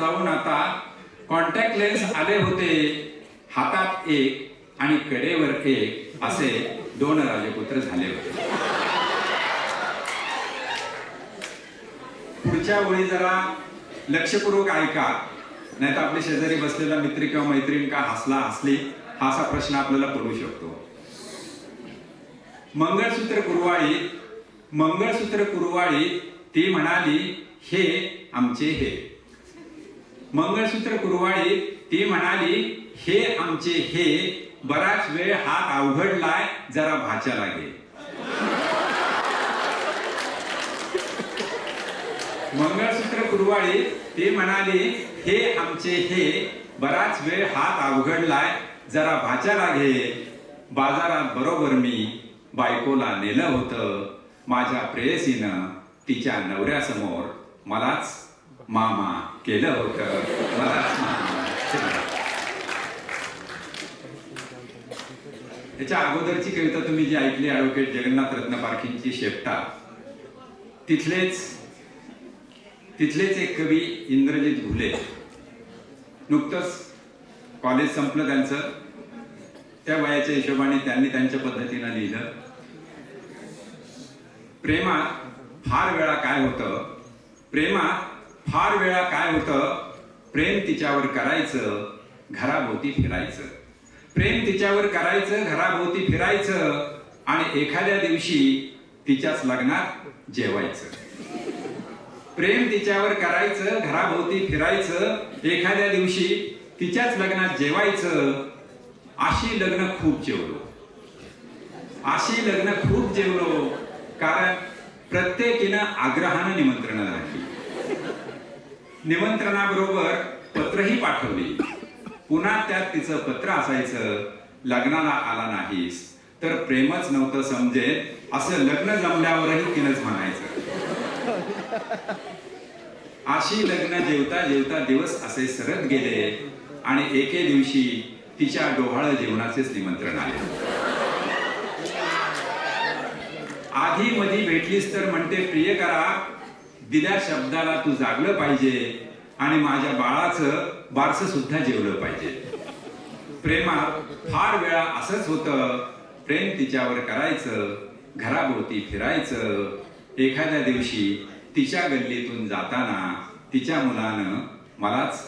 जाऊन आता contact lens आले होते. हातात एक आणि कडेवर एक असे दोन राजपुत्र झाले होते. पुढच्या वेळी जरा लक्षपूर्वक ऐका. नाही तर आपल्या शेजारी बसलेला मित्र किंवा मैत्रीण का हसला हसली हा असा प्रश्न आपल्याला पडू शकतो. मंगळसूत्र कुरवाळी मंगळसूत्र कुरवाळी ती म्हणाली हे आमचे हे. मंगळसूत्र कुरवाळी ती म्हणाली हे आमचे हे बराच वेळ हात अवघडलाय जरा भाच्या लागे. मंगळसूत्र कुरवाळी ती म्हणाली हे आमचे हे बराच वेळ हात अवघडलाय जरा भाच्या लागे. बाजारात बरोबर मी बायकोला नेलं होतं. माझ्या प्रेयसीनं तिच्या नवऱ्यासमोर मलाच मामा केलं होतं. त्याच्या अगोदरची कविता तुम्ही जी ऐकली ॲडव्होकेट जगन्नाथ रत्न पारखींची शेपटा तिथलेच तिथलेच एक कवी इंद्रजित घुले. नुकतंच कॉलेज संपलं त्यांचं. त्या वयाच्या हिशोबाने त्यांनी त्यांच्या पद्धतीनं लिहिलं. प्रेमात फार वेळा काय होतं? प्रेमात फार वेळा काय होतं? प्रेम तिच्यावर करायचं घराभोवती फिरायचं. प्रेम तिच्यावर करायचं घराभोवती फिरायचं आणि एखाद्या दिवशी तिच्याच लग्नात जेवायचं. प्रेम तिच्यावर करायचं घराभोवती फिरायचं एखाद्या दिवशी तिच्याच लग्नात जेवायचं अशी लग्न खूप जेवलो. अशी लग्न खूप जेवलो कारण प्रत्येकीनं आग्रहानं निमंत्रण राखली निमंत्रणाबरोबर पत्रही पाठवली. पुन्हा त्यात तिचं पत्र असायचं लग्नाला आला नाहीस तर प्रेमच नव्हतं समजेल असं लग्न जमल्यावरही तिनंच म्हणायचं. अशी लग्न जेवता जेवता दिवस असे सरत गेले आणि एके दिवशी तिच्या डोहाळ जेवणाचेच निमंत्रण आले. आधी मधी भेटलीस तर म्हणते प्रिय करा दिल्या शब्दाला तू जागलं पाहिजे आणि माझ्या बाळाचं बारसं सुद्धा जेवलं पाहिजे. प्रेमात फार वेळा असंच होतं प्रेम तिच्यावर करायचं घराभोवती फिरायचं. एखाद्या दिवशी तिच्या गल्लीतून जाताना तिच्या मुलानं मलाच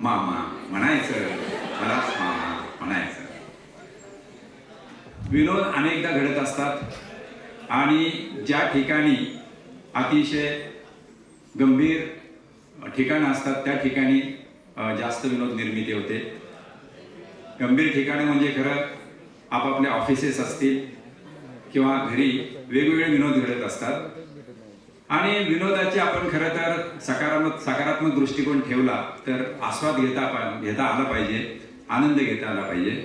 मामा म्हणायचं मलाच मामा म्हणायचं. विनोद अनेकदा घडत असतात आणि ज्या ठिकाणी अतिशय गंभीर ठिकाणं असतात. त्या ठिकाणी जास्त विनोद निर्मिती होते. गंभीर ठिकाणं म्हणजे खरं आपापल्या ऑफिसेस असतील किंवा घरी वेगवेगळे विनोद घडत असतात. आणि विनोदाची आपण खरं तर सकारात्मक सकारात्मक दृष्टिकोन ठेवला तर आस्वाद घेता घेता आला पाहिजे आनंद घेता आला पाहिजे.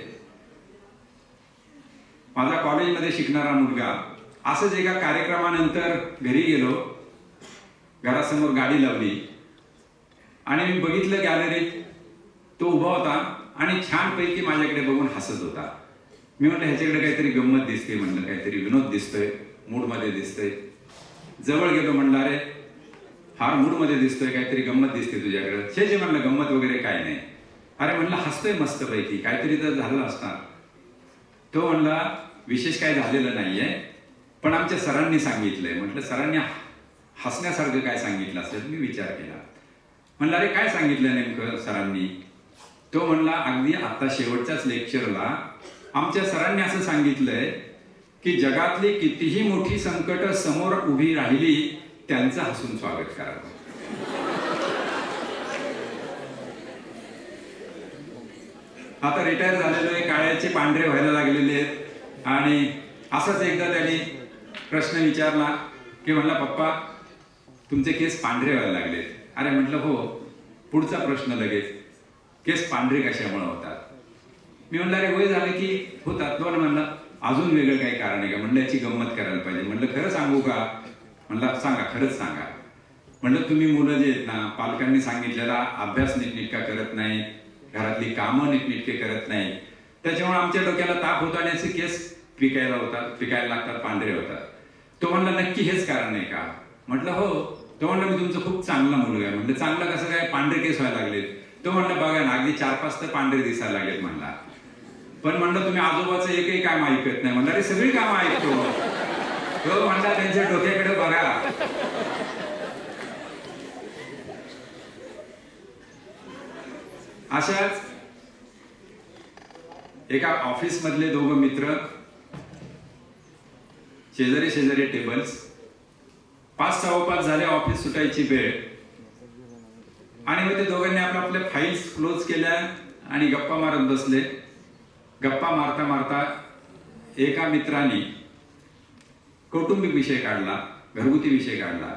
माझा कॉलेजमध्ये शिकणारा मुलगा असंच एका कार्यक्रमानंतर घरी गेलो. घरासमोर गाडी लावली. आणि मी बघितलं गॅलरीत तो उभा होता आणि छानपैकी माझ्याकडे बघून हसत होता. मी म्हटलं ह्याच्याकडे काहीतरी गंमत दिसते म्हणलं काहीतरी विनोद दिसतोय मूडमध्ये दिसतोय. जवळ गेलो म्हणलं अरे फार मूडमध्ये दिसतोय काहीतरी गंमत दिसते तुझ्याकडे. शे जे म्हणलं गंमत वगैरे काय नाही. अरे म्हणलं हसतोय मस्तपैकी काहीतरी तर झालं असणार. तो म्हणला विशेष काय झालेलं नाहीये पण आमच्या सरांनी सांगितलंय. म्हटलं सरांनी हसण्यासारखं काय सांगितलं असेल मी विचार केला. म्हणला अरे काय सांगितलं नेमकं सरांनी? तो म्हणला अगदी आता शेवटच्याच लेक्चरला आमच्या सरांनी असं सांगितलंय की जगातली कितीही मोठी संकट समोर उभी राहिली त्यांचं हसून स्वागत करावं आता रिटायर झालेलो आहे काळ्याचे पांढरे व्हायला लागलेले आहेत. आणि असंच एकदा त्याने प्रश्न विचारला की म्हणला पप्पा तुमचे केस पांढरे व्हायला लागले. अरे म्हटलं हो पुढचा प्रश्न लगेच. केस पांढरे कशामुळे होतात? मी म्हणलं अरे वय झालं की होतात. दोन म्हणलं अजून वेगळं काही कारण आहे का? म्हणलं याची गंमत करायला पाहिजे. म्हणलं खरं सांगू का? म्हणलं सांगा खरंच सांगा. म्हणलं तुम्ही मुलं जे आहेत ना पालकांनी सांगितलेला अभ्यास नीटनेटका करत नाही घरातली कामं नीटनेटके करत नाही. त्याच्यामुळे आमच्या डोक्याला ताप होतो आणि असे केस पिकायला होतात पिकायला लागतात पांढरे होतात. तो म्हणला नक्की हेच कारण आहे का? म्हटलं हो तो म्हणलं मी तुमचं खूप चांगला मुलगा आहे. म्हणलं चांगलं कसं काय? पांढरे केस व्हायला लागलेत. तो म्हणलं बघा ना अगदी चार पाच तर पांढरे दिसायला लागलेत म्हणला. पण म्हणलं तुम्ही आजोबाचं एकही काम ऐकत नाही. म्हणलं अरे सगळी कामं ऐकतो. तो म्हणला त्यांच्या डोक्याकडे बघा. अशाच एका ऑफिस मधले दोघं मित्र शेजारी शेजारी टेबल्स पाच सहा पाच झाले ऑफिस सुटायची वेळ. आणि मग ते दोघांनी आपल्या आपल्या फाईल्स क्लोज केल्या आणि गप्पा मारत बसले. गप्पा मारता मारता एका मित्राने कौटुंबिक विषय काढला घरगुती विषय काढला.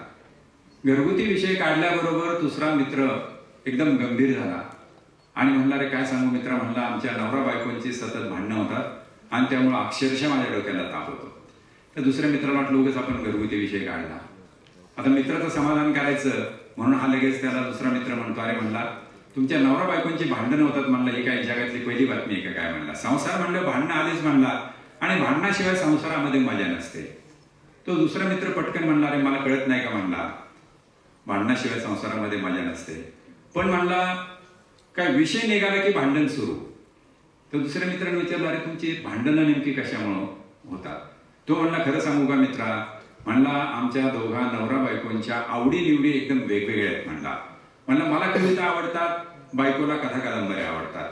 घरगुती विषय काढल्याबरोबर दुसरा मित्र एकदम गंभीर झाला. आणि म्हणला रे काय सांगू मित्र? म्हणला आमच्या नवरा बायकोंची सतत भांडणं होतात आणि त्यामुळे अक्षरशः माझ्या डोक्याला ताप होतो. तर दुसऱ्या मित्राला वाटलं उगाच आपण घरगुती विषय काढला. आता मित्राचं समाधान करायचं म्हणून हा लगेच त्याला दुसरा मित्र म्हणतो अरे म्हणला तुमच्या नवरा बायकोंची भांडणं होतात म्हणलं ही काय जगातली पहिली बातमी आहे का काय म्हणला? संसार म्हणलं भांडणं आलीच म्हणला आणि भांडणाशिवाय संसारामध्ये मजा नसते. तो दुसरा मित्र पटकन म्हणला अरे मला कळत नाही का? म्हणला भांडणाशिवाय संसारामध्ये मजा नसते. पण म्हणला काय विषय निघाला की भांडण सुरू? तर दुसऱ्या मित्राने विचारलं अरे तुमची भांडणं नेमकी कशामुळं होतात? तो म्हणला खरं सांगू का मित्रा म्हणला आमच्या दोघा नवरा बायकोंच्या आवडीनिवडी एकदम वेगवेगळ्या आहेत म्हणला. म्हणला मला कविता आवडतात बायकोला कथा कादंबऱ्या आवडतात.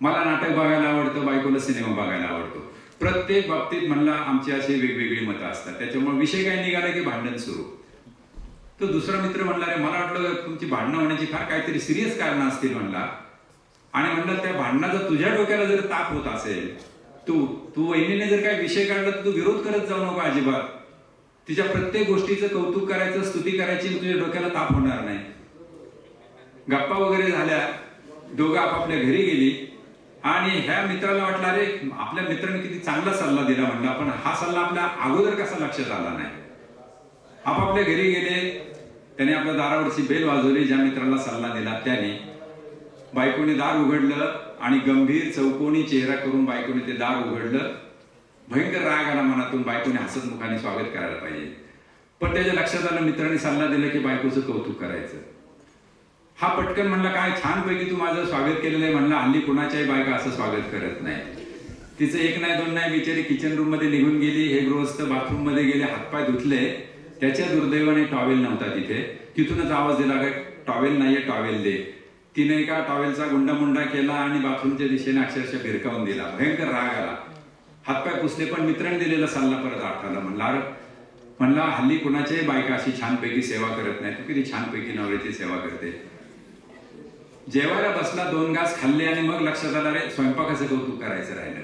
मला नाटक बघायला आवडतं बायकोला सिनेमा बघायला आवडतो. प्रत्येक बाबतीत म्हणला आमची अशी वेगवेगळी मतं असतात. त्याच्यामुळे विषय काय निघाला की भांडण सुरू. तो दुसरा मित्र म्हणला रे मला वाटलं तुमची भांडणं होण्याची फार काहीतरी सिरियस कारणं असतील म्हणला. आणि म्हणलं त्या भांडणाचा तुझ्या डोक्याला जर ताप होत असेल तू तू वहिनीने जर काही विषय काढला तर तू विरोध करत जाऊ नको अजिबात. तिच्या प्रत्येक गोष्टीचं कौतुक करायचं स्तुती करायची तुझ्या डोक्याला ताप होणार नाही. गप्पा वगैरे झाल्या दोघं आपापल्या घरी गेली आणि ह्या मित्राला वाटलं अरे आपल्या मित्राने किती चांगला सल्ला दिला म्हणला पण हा सल्ला आपल्या अगोदर कसा लक्षात आला नाही. आपापल्या घरी गेले त्याने आपल्या दारावरची बेल वाजवली ज्या मित्राला सल्ला दिला त्याने. बायकोने दार उघडलं आणि गंभीर चौकोनी चेहरा करून बायकोने ते दार उघडलं. भयंकर राग आला मनातून बायकोने हसत मुखाने स्वागत करायला पाहिजे. पण त्याच्या लक्षात आलं मित्राने सल्ला दिला की बायकोचं कौतुक करायचं. हा पटकन म्हणला काय छान पैकी तू माझं स्वागत केलेलं आहे म्हणला हल्ली कुणाच्याही बायका असं स्वागत करत नाही. तिचं एक नाही दोन नाही बिचारी किचन रूममध्ये निघून गेली हे गृहस्थ बाथरूममध्ये गेले हातपाय धुतले. त्याच्या दुर्दैवाने टॉवेल नव्हता तिथे. तिथूनच आवाज दिला काय टॉवेल नाहीये टॉवेल दे. तिने का टॉवेलचा गुंडामुंडा केला आणि बाथरूमच्या दिशेने अक्षरशः भिरकावून दिला. भयंकर राग आला. हातपाय पुसले पण मित्राने दिलेला सल्ला परत आठवला म्हणला अरे म्हणला हल्ली कुणाच्याही बायका अशी छानपैकी सेवा करत नाही. तू किती छानपैकी नवऱ्याची सेवा करते. जेवायला बसला दोन घास खाल्ले आणि मग लक्षात आला रे स्वयंपाकाचं कौतुक करायचं राहिलं.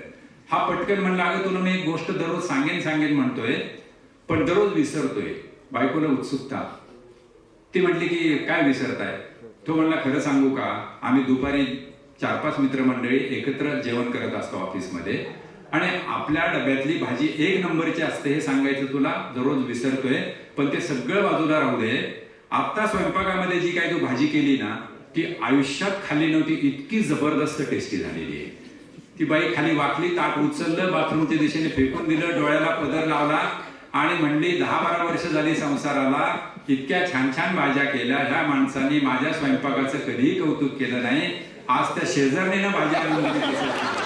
हा पटकन म्हणला अगं तुला मी एक गोष्ट दररोज सांगेन सांगेन म्हणतोय पण दररोज विसरतोय. बायकोला उत्सुकता. ती म्हटली की काय विसरताय? तो म्हणला खरं सांगू का? आम्ही दुपारी चार पाच मित्रमंडळी एकत्र जेवण करत असतो ऑफिसमध्ये. आणि आपल्या डब्यातली भाजी एक नंबरची असते हे सांगायचं तुला दररोज विसरतोय. पण ते सगळं बाजूला राहू दे. आता स्वयंपाकामध्ये जी काय तू भाजी केली ना ती आयुष्यात खाली नव्हती इतकी जबरदस्त टेस्टी झालेली आहे. ती बाई खाली वाकली ताट उचललं बाथरूमच्या दिशेने फेकून दिलं डोळ्याला पदर लावला आणि म्हणली दहा बारा वर्ष झाली संसाराला इतक्या छान छान भाज्या केल्या ह्या माणसाने माझ्या स्वयंपाकाचं कधीही कौतुक केलं नाही. आज त्या शेजारणीनं भाज्या आणून दिली तसं.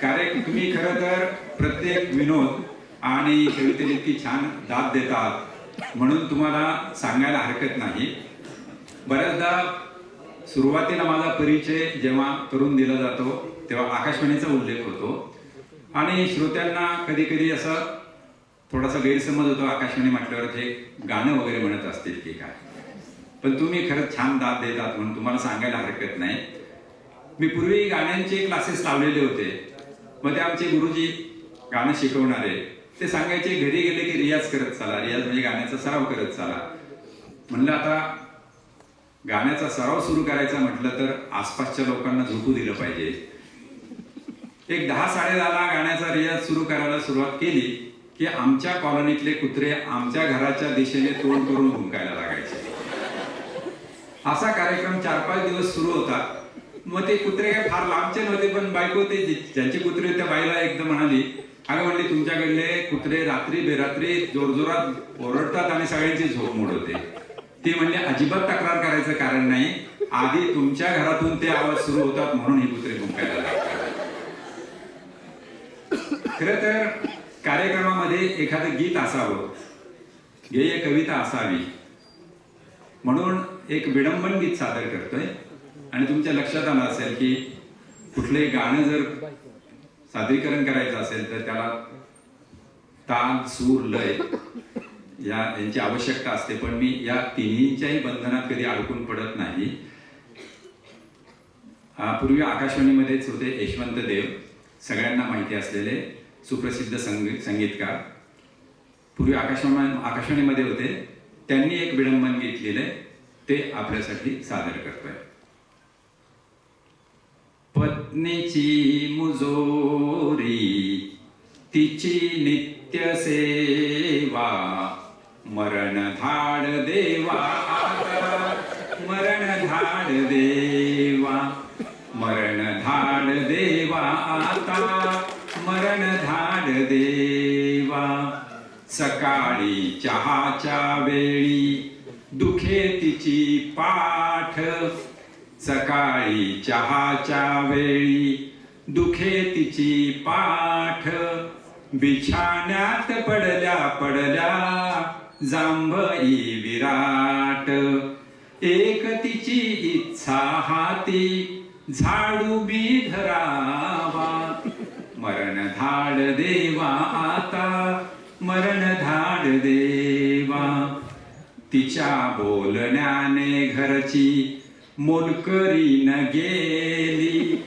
कारण तुम्ही खरं तर प्रत्येक विनोद आणि कवितेला इतकी छान दाद देतात. म्हणून तुम्हाला सांगायला हरकत नाही. बऱ्याचदा सुरुवातीला माझा परिचय जेव्हा करून दिला जातो तेव्हा आकाशवाणीचा उल्लेख होतो. आणि श्रोत्यांना कधी कधी असं थोडासा गैरसमज होतो आकाशवाणी म्हटल्यावर ते गाणं वगैरे म्हणत असतील की काय. पण तुम्ही खरंच छान दाद देतात म्हणून तुम्हाला सांगायला हरकत नाही. मी पूर्वी गाण्यांचे क्लासेस लावलेले होते. मग ते आमचे गुरुजी गाणं शिकवणारे. ते सांगायचे घरी गेले की रियाज करत चाला. रियाज म्हणजे गाण्याचा सराव करत चाला. म्हणलं आता गाण्याचा सराव सुरू करायचा म्हटलं तर आसपासच्या लोकांना झोपू दिलं पाहिजे. एक दहा साडे दहाला गाण्याचा रियाज सुरू करायला सुरुवात केली की आमच्या कॉलनीतले कुत्रे आमच्या घराच्या दिशेने तोंड करून भुंकायला लागायचे. असा कार्यक्रम चार पाच दिवस सुरू होता. मग ते कुत्रे काय फार लांबचे नव्हते पण बायको ते ज्यांचे कुत्रे त्या बाईला एकदम म्हणाली अगं म्हणली तुमच्याकडले कुत्रे रात्री बेरात्री जोरजोरात ओरडतात आणि सगळ्यांची झोप मोडवते. ते म्हणले अजिबात तक्रार करायचं कारण नाही. आधी तुमच्या घरातून ते आवाज सुरू होतात म्हणून हे कुत्रे भुंकायला लागतात. खर तर कार्यक्रमामध्ये एखादं गीत असावं गेय कविता असावी म्हणून एक विडंबन गीत सादर करतोय. आणि तुमच्या लक्षात आलं असेल की कुठलंही गाणं जर सादरीकरण करायचं असेल तर त्याला ताल सूर लय या यांची आवश्यकता असते. पण मी या तिन्हीच्याही बंधनात कधी अडकून पडत नाही. पूर्वी आकाशवाणीमध्येच होते यशवंत देव. सगळ्यांना माहिती असलेले सुप्रसिद्ध संगीत संगीतकार. पूर्वी आकाशवाणी आकाशवाणीमध्ये होते. त्यांनी एक विडंबन गीत लिहिलंय ते आपल्यासाठी सादर करतोय. पत्नीची मुजोरी तिची नित्य सेवा. मरण धाड देवा मरण धाड देवा. मरण धाड देवा आता मरण धाड देवा. सकाळी चहाच्या वेळी दुखे तिची पाठ सकाळी चहाच्या वेळी दुखे तिची पाठ. बिछाण्यात पडल्या पडल्या जांभई विराट. एक तिची इच्छा हाती झाडू बी धरावा. मरण धाड देवा आता मरण धाड देवा. तिच्या बोलण्याने घरची मोलकरी न गेली.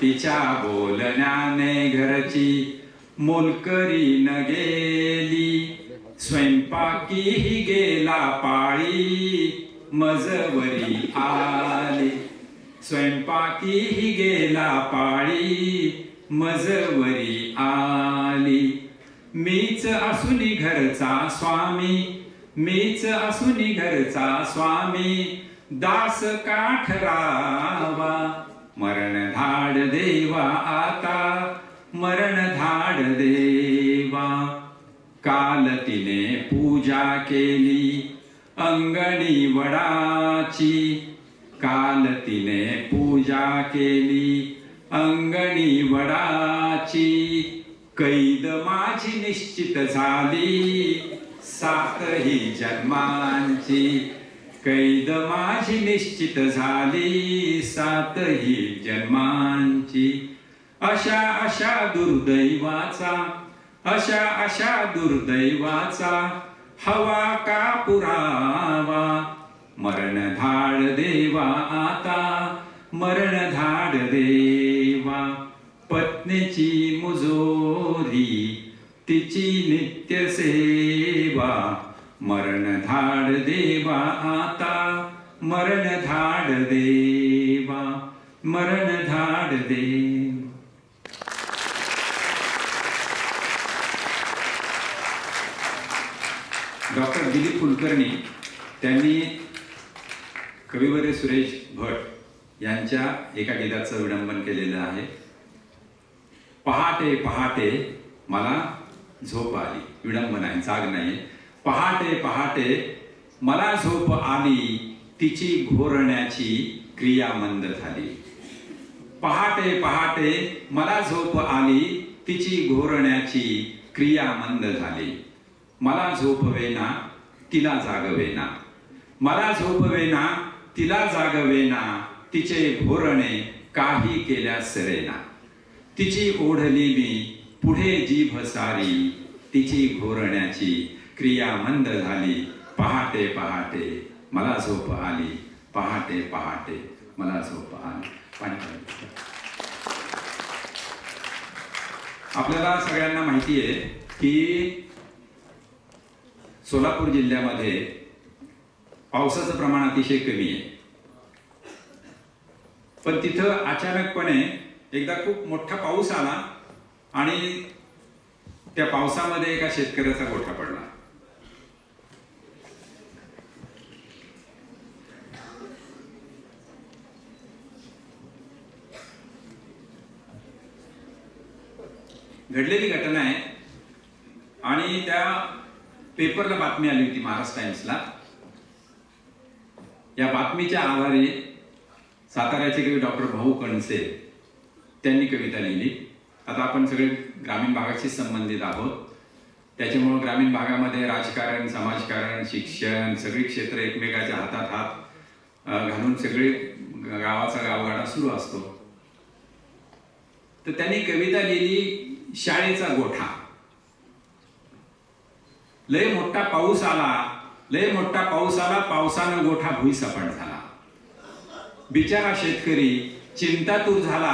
तिच्या बोलण्याने घरची मोलकरी न गेली. स्वयंपाकीही गेला पाळी मजवरी आली. स्वयंपाकीही गेला पाळी मजवरी आली. मीच असुनी घरचा स्वामी मीच असुनी घरचा स्वामी दास काठरावा मरण धाड देवा आता मरण धाड देवा. काल तिने पूजा केली अंगणी वडाची. काल तिने पूजा केली अंगणी वडाची. कैद माझी निश्चित झाली सातही जन्मांची. कैद माझी निश्चित झाली सातही जन्मांची. अशा अशा दुर्दैवाचा अशा अशा दुर्दैवाचा हवा का पुरावा? मरण धाड देवा आता मरण धाड देवा. पत्नीची मुजोरी तिची नित्य सेवा. मरण धाड देवा आता मरण धाड देवा मरण धाड देवा. डॉक्टर दिलीप कुलकर्णी त्यांनी कविवर्य सुरेश भट यांच्या एका गीताचं विडंबन केलेलं आहे. पहाटे पहाटे मला झोप आली. विडंबन आहे जाग नाही पहाटे पहाटे मला झोप आली तिची घोरण्याची क्रिया मंद झाली. पहाटे पहाटे मला झोप आली तिची घोरण्याची क्रिया मंद झाली. मला झोपवेना तिला जागवेना मला झोपवेना तिला जागवेना तिचे घोरणे काही केल्यास सरेना. तिची ओढली मी पुढे जीभ सारी तिची घोरण्याची क्रिया मंद झाली. पहाटे पहाटे. मला झोप आली. पहाटे पहाटे. मला झोप आली. पाणी आपल्याला सगळ्यांना माहिती आहे की सोलापूर जिल्ह्यामध्ये पावसाचं प्रमाण अतिशय कमी आहे. पण तिथं अचानकपणे एकदा खूप मोठा पाऊस आला आणि त्या पावसामध्ये एका शेतकऱ्याचा गोठा पडला. घडलेली घटना आहे. आणि त्या पेपरला बातमी आली होती महाराष्ट्र टाइम्सला. या बातमीच्या आधारे साताऱ्याचे कवी डॉक्टर भाऊ कणसे त्यांनी कविता लिहिली. आता आपण सगळे ग्रामीण भागाशी संबंधित आहोत. त्याच्यामुळं ग्रामीण भागामध्ये राजकारण समाजकारण शिक्षण सगळी क्षेत्र एकमेकाच्या हातात हात घालून सगळे गावाचा गावगाडा सुरू असतो. तर त्यांनी कविता लिहिली शाळेचा गोठा. लय मोठा पाऊस आला लय मोठा पाऊस आला पावसानं गोठा भुईसपाट झाला. बिचारा शेतकरी चिंतातूर झाला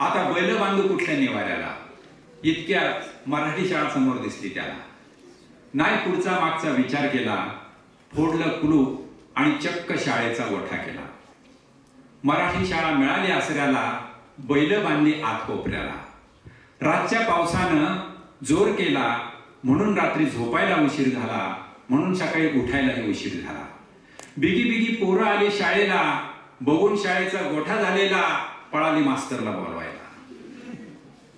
आता बैल बांधू कुठल्या निवाऱ्याला? इतक्या मराठी शाळा समोर दिसली त्याला. नाही पुढचा मागचा विचार केला फोडलं कुलूप आणि चक्क शाळेचा गोठा केला. मराठी शाळा मिळाली आसऱ्याला बैल बांधली आत कोपऱ्याला रातच्या पावसानं जोर केला म्हणून रात्री झोपायला उशीर झाला म्हणून सकाळी उठायलाही उशीर झाला. बिगी बिगी पोरं आली शाळेला बघून शाळेचा गोठा झालेला पळाली मास्तरला बोलवायला.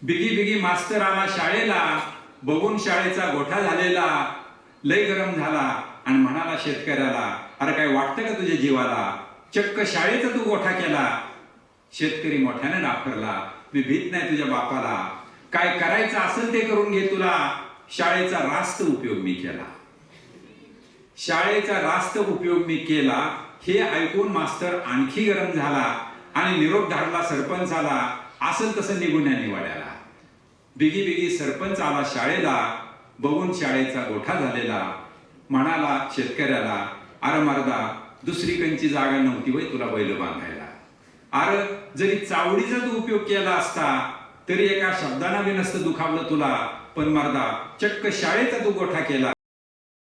बिगी बिगी मास्तर आला शाळेला बघून शाळेचा गोठा झालेला लय गरम झाला आणि म्हणाला शेतकऱ्याला अरे काय वाटतं का तुझ्या जीवाला? चक्क शाळेचा तू गोठा केला. शेतकरी मोठ्याने डाफरला मी भीत नाही तुझ्या बापाला. काय करायचं असेल ते करून घे तुला. शाळेचा रास्त उपयोग मी केला. शाळेचा रास्त उपयोग मी केला हे ऐकून मास्तर आणखी गरम झाला आणि निरोप धाडला सरपंचाला असेल तसं निघून या निवाड्याला. बिगी बिगी सरपंच आला शाळेला बघून शाळेचा गोठा झालेला. म्हणाला शेतकऱ्याला अरे मर्दा दुसरी कंची जागा नव्हती वय तुला बैल बांधायला. अरे जरी चावडीचा तू उपयोग केला असता तरी एका शब्दानं बी नसतं दुखावलं तुला पण मर्दा चक्क शाळेचा तू गोठा केला.